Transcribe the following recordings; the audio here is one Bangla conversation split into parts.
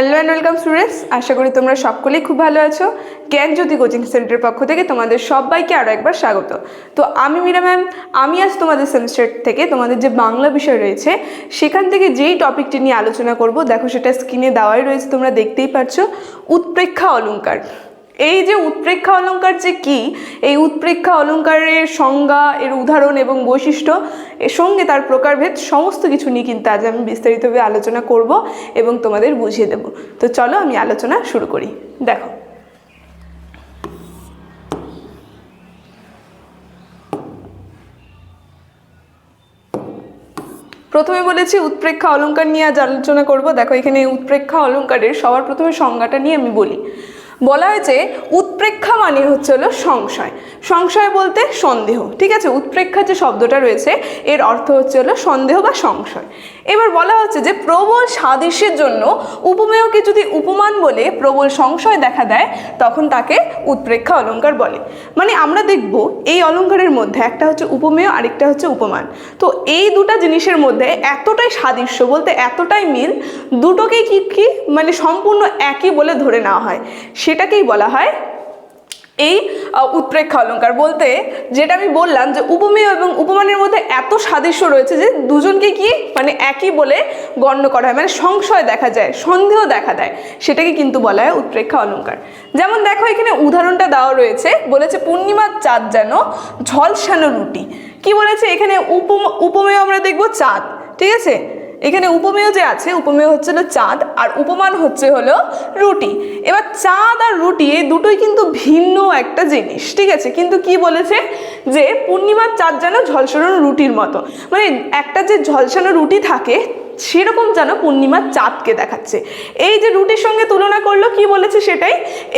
হ্যালো অ্যান্ড ওয়েলকাম স্টুডেন্টস আশা করি তোমরা সকলেই খুব ভালো আছো। জ্ঞান জ্যোতি কোচিং সেন্টারের পক্ষ থেকে তোমাদের সবাইকে আরও একবার স্বাগত। তো আমি মীরা ম্যাম আমি আজ তোমাদের সেমিস্টার থেকে তোমাদের যে বাংলা বিষয় রয়েছে, সেখান থেকে যেই টপিকটি নিয়ে আলোচনা করব, দেখো সেটা স্ক্রিনে দেওয়াই রয়েছে, তোমরা দেখতেই পাচ্ছ উৎপ্রেক্ষা অলংকার এই যে উৎপ্রেক্ষা অলংকার যে কি, এই উৎপ্রেক্ষা অলংকারের সংজ্ঞা, এর উদাহরণ এবং বৈশিষ্ট্য, এর সঙ্গে তার প্রকারভেদ সমস্ত কিছু নিয়ে কিন্তু আজ আমি বিস্তারিতভাবে আলোচনা করব এবং তোমাদের বুঝিয়ে দেব। তো চলো আমি আলোচনা শুরু করি। দেখো। প্রথমে বলেছি উৎপ্রেক্ষা অলংকার নিয়ে আজ আলোচনা করব। দেখো, এখানে উৎপ্রেক্ষা অলংকারের সবার প্রথমে সংজ্ঞাটা নিয়ে আমি বলি। বলা হয়েছে, উৎপ্রেক্ষা মানে হচ্ছে হলো সংশয়। সংশয় বলতে সন্দেহ, ঠিক আছে? উৎপ্রেক্ষা যে শব্দটা রয়েছে, এর অর্থ হচ্ছে হলো সন্দেহ বা সংশয়। এবার বলা হচ্ছে যে প্রবল সাদৃশ্যের জন্য উপমেয়কে যদি উপমান বলে প্রবল সংশয় দেখা দেয়, তখন তাকে উৎপ্রেক্ষা অলংকার বলে। মানে আমরা দেখব এই অলংকারের মধ্যে একটা হচ্ছে উপমেয়, আরেকটা হচ্ছে উপমান। তো এই দুটো জিনিসের মধ্যে এতটাই সাদৃশ্য বলতে এতটাই মিল, দুটোকেই কি কি মানে সম্পূর্ণ একই বলে ধরে নেওয়া হয়। সেটাকেই বলা হয় এই উৎপ্রেক্ষা অলংকার বলতে যেটা আমি বললাম যে উপমেয় এবং উপমানের মধ্যে এত সাদৃশ্য রয়েছে যে দুজনকে কি মানে একই বলে গণ্য করা হয়। মানে সংশয় দেখা যায়, সন্দেহ দেখা দেয়। সেটাকে কিন্তু বলা হয় উৎপ্রেক্ষা অলংকার যেমন দেখো এখানে উদাহরণটা দেওয়া রয়েছে, বলেছে পূর্ণিমার চাঁদ যেন ঝলসানো রুটি। কি বলেছে? এখানে উপম, উপমেয় আমরা দেখব চাঁদ, ঠিক আছে? এখানে উপমেয় যে আছে, উপমেয় হচ্ছে হলো চাঁদ আর উপমান হচ্ছে হলো রুটি। এবার চাঁদ আর রুটি এই দুটোই কিন্তু ভিন্ন একটা জিনিস, ঠিক আছে? কিন্তু কি বলেছে? যে পূর্ণিমার চাঁদ যেন ঝলসানো রুটির মতো। মানে একটা যে ঝলসানো রুটি থাকে সেরকম যেন পূর্ণিমার চাঁদকে দেখাচ্ছে। এই যে রুটির সঙ্গে তুলনা করল, কি বলেছে সেটাই?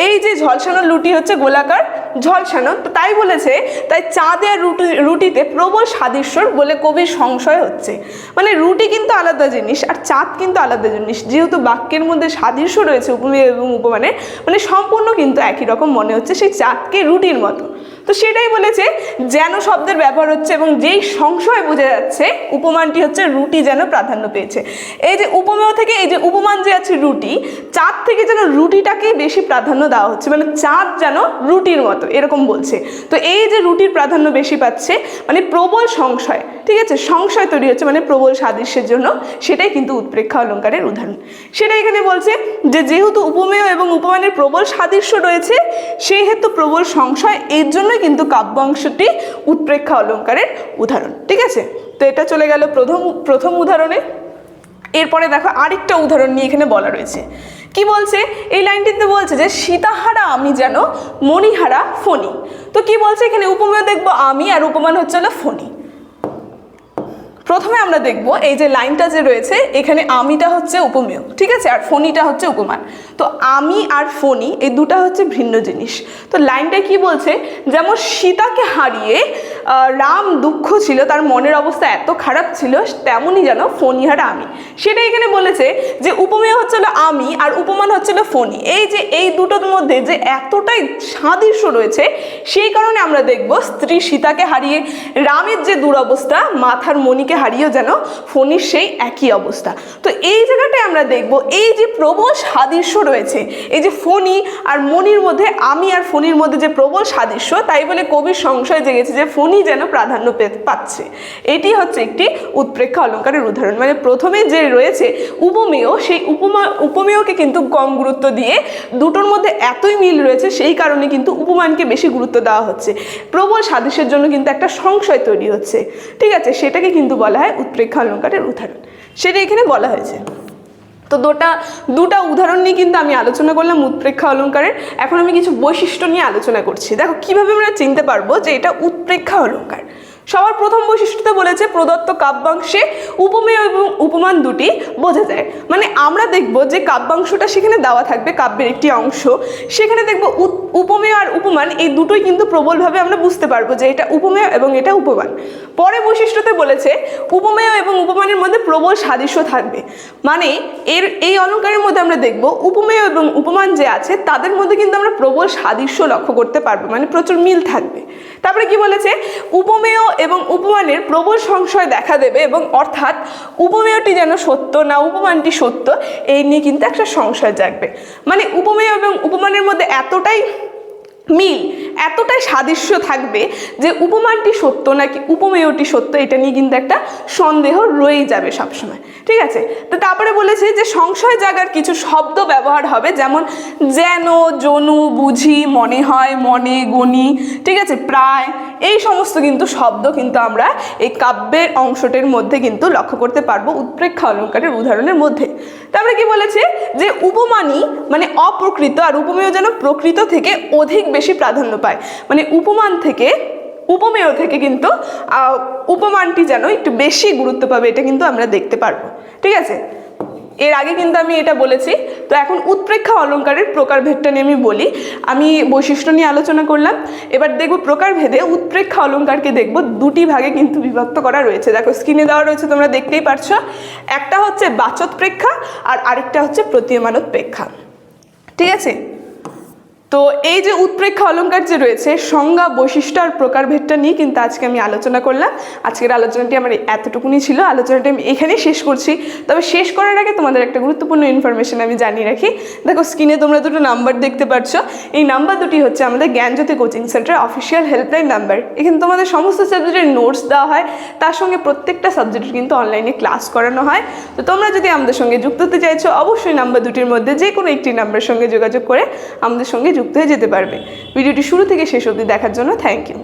এই যে ঝলসানো রুটি হচ্ছে গোলাকার ঝলসানো তাই বলেছে, তাই চাঁদে আর রুটি, রুটিতে প্রবল সাদৃশ্যর বলে কবির সংশয় হচ্ছে। মানে রুটি কিন্তু আলাদা জিনিস, আর চাঁদ কিন্তু আলাদা জিনিস। যেহেতু বাক্যের মধ্যে সাদৃশ্য রয়েছে উপমেয় এবং উপমানের মানে সম্পূর্ণ কিন্তু একই রকম মনে হচ্ছে সেই চাঁদকে রুটির মতো। তো সেটাই বলেছে, যেন শব্দের ব্যবহার হচ্ছে এবং যেই সংশয় বোঝা যাচ্ছে, উপমানটি হচ্ছে রুটি যেন প্রাধান্য পেয়েছে। এই যে উপমেয় থেকে এই যে উপমান যে আছে রুটি, চাঁদ থেকে যেন রুটিটাকেই বেশি প্রাধান্য দেওয়া হচ্ছে মানে চাঁদ যেন রুটির মতো, এরকম বলছে। তো এই যে রুটির প্রাধান্য বেশি পাচ্ছে মানে প্রবল সংশয় ঠিক আছে, সংশয় তৈরি হচ্ছে মানে প্রবল সাদৃশ্যের জন্য। সেটাই কিন্তু উৎপ্রেক্ষা অলংকারের উদাহরণ। সেটা এখানে বলছে যে, যেহেতু উপমেয় এবং উপমানের প্রবল সাদৃশ্য রয়েছে সেই হেতু প্রবল সংশয়, এর জন্যই কিন্তু কাব্য অংশটি উৎপ্রেক্ষা অলংকারের উদাহরণ। ঠিক আছে? তো এটা চলে গেল প্রথম প্রথম উদাহরণে। এরপরে দেখো আরেকটা উদাহরণ নিয়ে এখানে বলা রয়েছে। কি বলছে? এই লাইনটিতে বলছে যে, সীতাহারা আমি যেন, মণিহারা ফণি। তো কি বলছে এখানে? উপমেয় দেখব আমি, আর উপমান হচ্ছে হলো ফণি। প্রথমে আমরা দেখব এই যে লাইনটা যে রয়েছে, এখানে আমিটা হচ্ছে উপমেয়, ঠিক আছে? আর ফণিটা হচ্ছে উপমান। তো আমি আর ফণি এই দুটা হচ্ছে ভিন্ন জিনিস। তো লাইনটা কি বলছে? যেমন সীতাকে হারিয়ে রাম দুঃখ ছিল, তার মনের অবস্থা এত খারাপ ছিল, তেমনই যেন ফণিহারা আমি। সেটা এখানে বলেছে যে উপমেয় হচ্ছিল আমি আর উপমান হচ্ছিল ফণি। এই যে এই দুটোর মধ্যে যে এতটাই সাদৃশ্য রয়েছে, সেই কারণে আমরা দেখব স্ত্রী সীতাকে হারিয়ে রামের যে দুরবস্থা, মাথার মণিকে হারিয়েও যেন ফণির সেই একই অবস্থা। তো এই জায়গাটায় আমরা দেখব এই যে প্রবল সাদৃশ্য রয়েছে, এই যে ফণি আর মণির মধ্যে, আমি আর ফণির মধ্যে যে প্রবল সাদৃশ্য, তাই বলে কবির সংশয় জেগেছে যে ফণি যেন প্রাধান্য পাচ্ছে। এটি হচ্ছে একটি উৎপ্রেক্ষা অলংকারের উদাহরণ। মানে প্রথমে যে রয়েছে উপমেয়, সেই উপমা, উপমেয়কে কিন্তু কম গুরুত্ব দিয়ে দুটোর মধ্যে এতই মিল রয়েছে, সেই কারণে কিন্তু উপমানকে বেশি গুরুত্ব দেওয়া হচ্ছে। প্রবল সাদৃশ্যের জন্য কিন্তু একটা সংশয় তৈরি হচ্ছে। ঠিক আছে, সেটাকে কিন্তু বলা হয় উৎপ্রেক্ষা অলংকারের উদাহরণ। সেটা এখানে বলা হয়েছে। তো দুটা দুটা উদাহরণ নিয়ে কিন্তু আমি আলোচনা করলাম উৎপ্রেক্ষা অলঙ্কারের। এখন আমি কিছু বৈশিষ্ট্য নিয়ে আলোচনা করছি। দেখো, কীভাবে আমরা চিনতে পারব যে এটা উৎপ্রেক্ষা অলঙ্কার? সবার প্রথম বৈশিষ্ট্যতে বলেছে প্রদত্ত কাব্যাংশে উপমেয় এবং উপমান দুটি বোঝা যায়। মানে আমরা দেখব যে কাব্যাংশটা সেখানে দেওয়া থাকবে, কাব্যের একটি অংশ। সেখানে দেখব উৎ উপমেয় আর উপমান, এই দুটোই কিন্তু প্রবলভাবে আমরা বুঝতে পারব যে এটা উপমেয় এবং এটা উপমান। পরে বৈশিষ্ট্যতে বলেছে, উপমেয় এবং উপমানের মধ্যে প্রবল সাদৃশ্য থাকবে। মানে এর, এই অলঙ্কারের মধ্যে আমরা দেখব, উপমেয় এবং উপমান যে আছে, তাদের মধ্যে কিন্তু আমরা প্রবল সাদৃশ্য লক্ষ্য করতে পারব মানে প্রচুর মিল থাকবে। তারপরে কি বলেছে? উপমেয় এবং উপমানের প্রবল সংশয় দেখা দেবে এবং অর্থাৎ উপমেয়টি যেন সত্য না উপমানটি সত্য, এই নিয়ে কিন্তু একটা সংশয় জাগবে। মানে উপমেয় এবং উপমানের মধ্যে এতটাই মিল, এতটাই সাদৃশ্য থাকবে যে উপমানটি সত্য নাকি উপমেয়টি সত্য, এটা নিয়ে কিন্তু একটা সন্দেহ রয়েই যাবে সবসময়। ঠিক আছে? তো তারপরে বলেছে যে সংশয় জাগার কিছু শব্দ ব্যবহার হবে, যেমন যেন, জনু, বুঝি, মনে হয়, মনে, গণি, ঠিক আছে? প্রায়, এই সমস্ত কিন্তু শব্দ কিন্তু আমরা এই কাব্যের অংশটির মধ্যে কিন্তু লক্ষ্য করতে পারব উৎপ্রেক্ষা অলঙ্কারের উদাহরণের মধ্যে। তারপরে কি বলেছে? যে উপমানই মানে অপ্রকৃত, আর উপমেয় যেন প্রকৃত থেকে অধিক বেশি প্রাধান্য পায়। মানে উপমান থেকে, উপমেয় থেকে কিন্তু উপমানটি যেন একটু বেশি গুরুত্ব পাবে, এটা কিন্তু আমরা দেখতে পারব। ঠিক আছে? এর আগে কিন্তু আমি এটা বলেছি। তো এখন উৎপ্রেক্ষা অলঙ্কারের প্রকারভেদটা নিয়ে আমি বলি। আমি বৈশিষ্ট্য নিয়ে আলোচনা করলাম। এবার দেখব প্রকারভেদে উৎপ্রেক্ষা অলঙ্কারকে দেখব দুটি ভাগে কিন্তু বিভক্ত করা রয়েছে। দেখো, স্ক্রিনে দেওয়া রয়েছে, তোমরা দেখতেই পারছ। একটা হচ্ছে বাচৎপ্রেক্ষা আর আরেকটা হচ্ছে প্রতীয়মানোৎপ্রেক্ষা। ঠিক আছে? তো এই যে উৎপ্রেক্ষা অলঙ্কার যে রয়েছে, সংজ্ঞা বৈশিষ্ট্য আর প্রকারভেদটা নিয়ে কিন্তু আজকে আমি আলোচনা করলাম। আজকের আলোচনাটি আমার এতটুকুনি ছিল। আলোচনাটি আমি এখানেই শেষ করছি। তবে শেষ করার আগে তোমাদের একটা গুরুত্বপূর্ণ ইনফরমেশন আমি জানিয়ে রাখি। দেখো স্ক্রিনে তোমরা দুটো নাম্বার দেখতে পাচ্ছ এই নাম্বার দুটি হচ্ছে আমাদের Gyanjyoti coaching centre official helpline number এখানে তোমাদের সমস্ত সাবজেক্টের নোটস দেওয়া হয়। তার সঙ্গে প্রত্যেকটা সাবজেক্টের কিন্তু অনলাইনে ক্লাস করানো হয়। তো তোমরা যদি আমাদের সঙ্গে যুক্ত হতে চাইছো, অবশ্যই নাম্বার দুটির মধ্যে যে কোনো একটি নাম্বারের সঙ্গে যোগাযোগ করে আমাদের সঙ্গে যুক্ত হয়ে যেতে পারবে। ভিডিওটি শুরু থেকে শেষ অবধি দেখার জন্য থ্যাংক ইউ